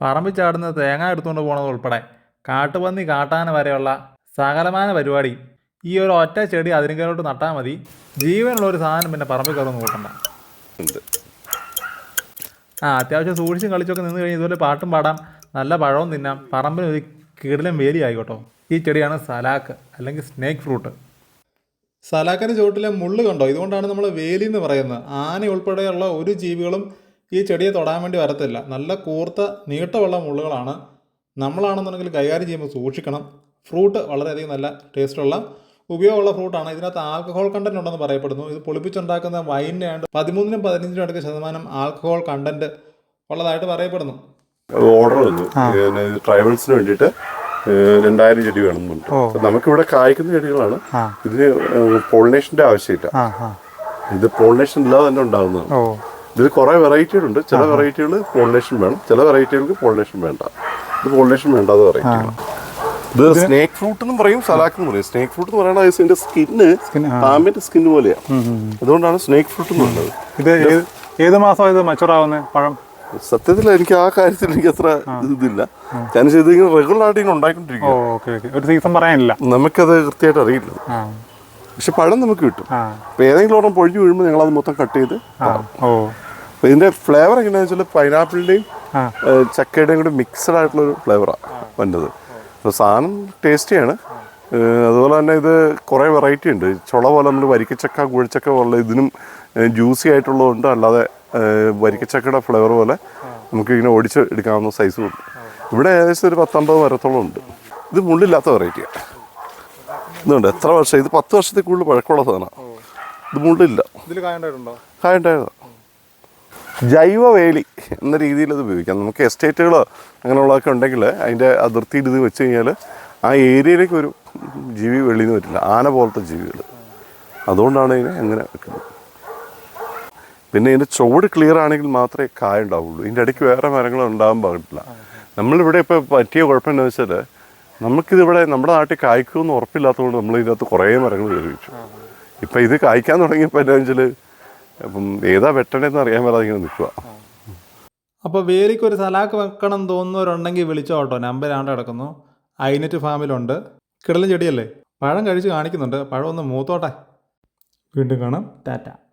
പറമ്പിൽ ചാടുന്ന തേങ്ങ എടുത്തുകൊണ്ട് പോകുന്നത് ഉൾപ്പെടെ. കാട്ടുപന്നി കാട്ടാന വരെയുള്ള സകലമായ പരിപാടി. ഈ ഒരു ഒറ്റ ചെടി അതിരിക്കലോട്ട് നട്ടാൽ മതി. ജീവനുള്ള ഒരു സാധനം പിന്നെ പറമ്പിൽ കയറുന്ന കൂട്ടണ്ട. ആ അത്യാവശ്യം സൂക്ഷിച്ചും കളിച്ചൊക്കെ നിന്ന് കഴിഞ്ഞ് ഇതുപോലെ പാട്ടും പാടാം. നല്ല പഴവും തിന്നാം. പറമ്പിന് ഒരു കീടലും വേലി ആയിക്കോട്ടോ ഈ ചെടിയാണ് സലാക്ക് അല്ലെങ്കിൽ സ്നേക്ക് ഫ്രൂട്ട്. സലാക്കിന് ചുവട്ടിലെ മുള്ള് കണ്ടോ? ഇതുകൊണ്ടാണ് നമ്മൾ വേലി എന്ന് പറയുന്നത്. ആന ഉൾപ്പെടെയുള്ള ഒരു ജീവികളും ഈ ചെടിയെ തൊടാൻ വേണ്ടി വരത്തില്ല. നല്ല കൂർത്ത നീട്ടമുള്ള മുള്ളുകളാണ് നമ്മളാണെന്നുണ്ടെങ്കിൽ കൈകാര്യം ചെയ്യുമ്പോൾ സൂക്ഷിക്കണം. ഫ്രൂട്ട് വളരെയധികം നല്ല ടേസ്റ്റുള്ള ഉപയോഗമുള്ള ഫ്രൂട്ടാണ്. ഇതിനകത്ത് ആൽക്കഹോൾ കണ്ടന്റ് ഉണ്ടെന്ന് പറയപ്പെടുന്നു. ഇത് പൊളിപ്പിച്ചുണ്ടാക്കുന്ന വൈനിന് ആണ്ട് പതിമൂന്നിനും പതിനഞ്ചിനും അടുത്ത ശതമാനം ആൽക്കഹോൾ കണ്ടന്റ് ഉള്ളതായിട്ട് പറയപ്പെടുന്നു. ഓർഡർ വന്നു. ട്രൈബൽസിന് വേണ്ടിയിട്ട് രണ്ടായിരം ചെടി വേണമെന്നുണ്ട്. അപ്പൊ നമുക്കിവിടെ കായ്ക്കുന്ന ചെടികളാണ്. ഇതിന് പോളിനേഷന്റെ ആവശ്യമില്ല. ഇത് പോളിനേഷൻ ഇല്ലാതെ തന്നെ ഉണ്ടാകുന്നതാണ് ഇതിൽ കുറെ വെറൈറ്റികളുണ്ട് ചില വെറൈറ്റികൾ പോളിനേഷൻ വേണം. ചില വെറൈറ്റികൾക്ക് പോളിനേഷൻ വേണ്ട. ഇത് പോളിനേഷൻ വേണ്ടാത്ത വെറൈറ്റികളാണ് ഇത് സ്നേക്ക് ഫ്രൂട്ട് എന്ന് പറയും സലാക്ക് എന്ന് പറയും. സ്നേക്ക് ഫ്രൂട്ട് എന്ന് പറയുന്നത് ഇതിന്റെ സ്കിന്ന് പാമ്പിന്റെ സ്കിൻ പോലെയാണ് അതുകൊണ്ടാണ് സ്നേക്ക് ഫ്രൂട്ട് എന്ന് പറയുന്നത് ഇത് ഏത് ഏത് മാസം ഇത് മച്ചുർ ആവുന്നത് പഴം? സത്യത്തിൽ എനിക്ക് ആ കാര്യത്തിൽ എനിക്ക് അത്ര ഇതില്ല. ഞാൻ ചെയ്ത് ഇങ്ങനെ റെഗുലർ ആയിട്ട് ഇങ്ങനെ ഓക്കെ ഒരു സീസൺ പറയാനില്ല. നമുക്കത് കൃത്യമായിട്ട് അറിയില്ല. പക്ഷെ പഴം നമുക്ക് കിട്ടും. ഏതെങ്കിലും ഒരെണ്ണം പൊഴിഞ്ഞു വീഴുമ്പോൾ ഞങ്ങൾ അത് മൊത്തം കട്ട് ചെയ്ത് ഓ. അപ്പൊ ഇതിന്റെ ഫ്ലേവർ എങ്ങനെയാണെന്ന് വെച്ചാൽ പൈനാപ്പിളിന്റെയും ആ. ചക്കയുടെയും കൂടി മിക്സഡ് ആയിട്ടുള്ള ഒരു ഫ്ലേവറാണ് വന്നത്. അപ്പോൾ സാധനം ടേസ്റ്റിയാണ് അതുപോലെ തന്നെ ഇത് കുറേ വെറൈറ്റി ഉണ്ട്. ചുള പോലെ നമ്മൾ വരിക്കച്ചക്ക കുഴിച്ചക്ക പോലെ ഇതിനും ജ്യൂസി ആയിട്ടുള്ളതുണ്ട്. അല്ലാതെ വരിക്കച്ചക്കയുടെ ഫ്ലേവർ പോലെ നമുക്ക് ഇങ്ങനെ ഓടിച്ച് എടുക്കാവുന്ന സൈസും ഉണ്ട്. ഇവിടെ ഏകദേശം ഒരു പത്തൊമ്പത് മരത്തോളം ഉണ്ട്. ഇത് മുള്ളില്ലാത്ത വെറൈറ്റിയാണ് ഇതുണ്ട്. എത്ര വർഷം? ഇത് പത്ത് വർഷത്തിൽ കൂടുതൽ പഴക്കമുള്ള സാധനമാണ്. ഇത് മുള്ളില്ല. കായുണ്ടായതാണ് ജൈവ വേലി എന്ന രീതിയിൽ അത് ഉപയോഗിക്കാം. നമുക്ക് എസ്റ്റേറ്റുകളോ അങ്ങനെയുള്ളതൊക്കെ ഉണ്ടെങ്കിൽ അതിന്റെ അതിർത്തിയിൽ ഇത് വെച്ച് കഴിഞ്ഞാൽ ആ ഏരിയയിലേക്ക് ഒരു ജീവി വെളിയിൽ നിന്ന് വരില്ല. ആന പോലത്തെ ജീവികൾ. അതുകൊണ്ടാണ് ഇതിനെ അങ്ങനെ വെക്കുന്നത്. പിന്നെ ഇതിന്റെ ചുവട് ക്ലിയർ ആണെങ്കിൽ മാത്രമേ കായ ഉണ്ടാവുള്ളൂ. ഇതിന്റെ ഇടയ്ക്ക് വേറെ മരങ്ങൾ ഉണ്ടാകാൻ പാടില്ല. നമ്മളിവിടെ ഇപ്പോൾ പറ്റിയ കുഴപ്പം എന്താ വെച്ചാൽ നമുക്കിതിവിടെ നമ്മുടെ നാട്ടിൽ കായ്ക്കുമെന്ന് ഉറപ്പില്ലാത്തതുകൊണ്ട് നമ്മൾ ഇതിനകത്ത് കുറേ മരങ്ങൾ ഉപയോഗിച്ചു. ഇപ്പം ഇത് കായ്ക്കാൻ തുടങ്ങിയപ്പോൾ എന്താ വെച്ചാൽ അപ്പം ഏതാ വെട്ടണേന്ന് അറിയാൻ മേലാതെ ഇങ്ങനെ നിൽക്കുക അപ്പോൾ വേലിക്ക് ഒരു സലാക്ക് വെക്കണം എന്ന് തോന്നുന്നവരുണ്ടെങ്കിൽ വിളിച്ചോ കേട്ടോ. നമ്പർ ആണ്ട് കിടക്കുന്നു. ഐനറ്റ് ഫാമിലുണ്ട്. കിടലും ചെടിയല്ലേ? പഴം കഴിച്ച് കാണിക്കുന്നുണ്ട്. പഴം ഒന്ന് മൂത്തോട്ടെ. വീണ്ടും കാണാം. ടാറ്റ.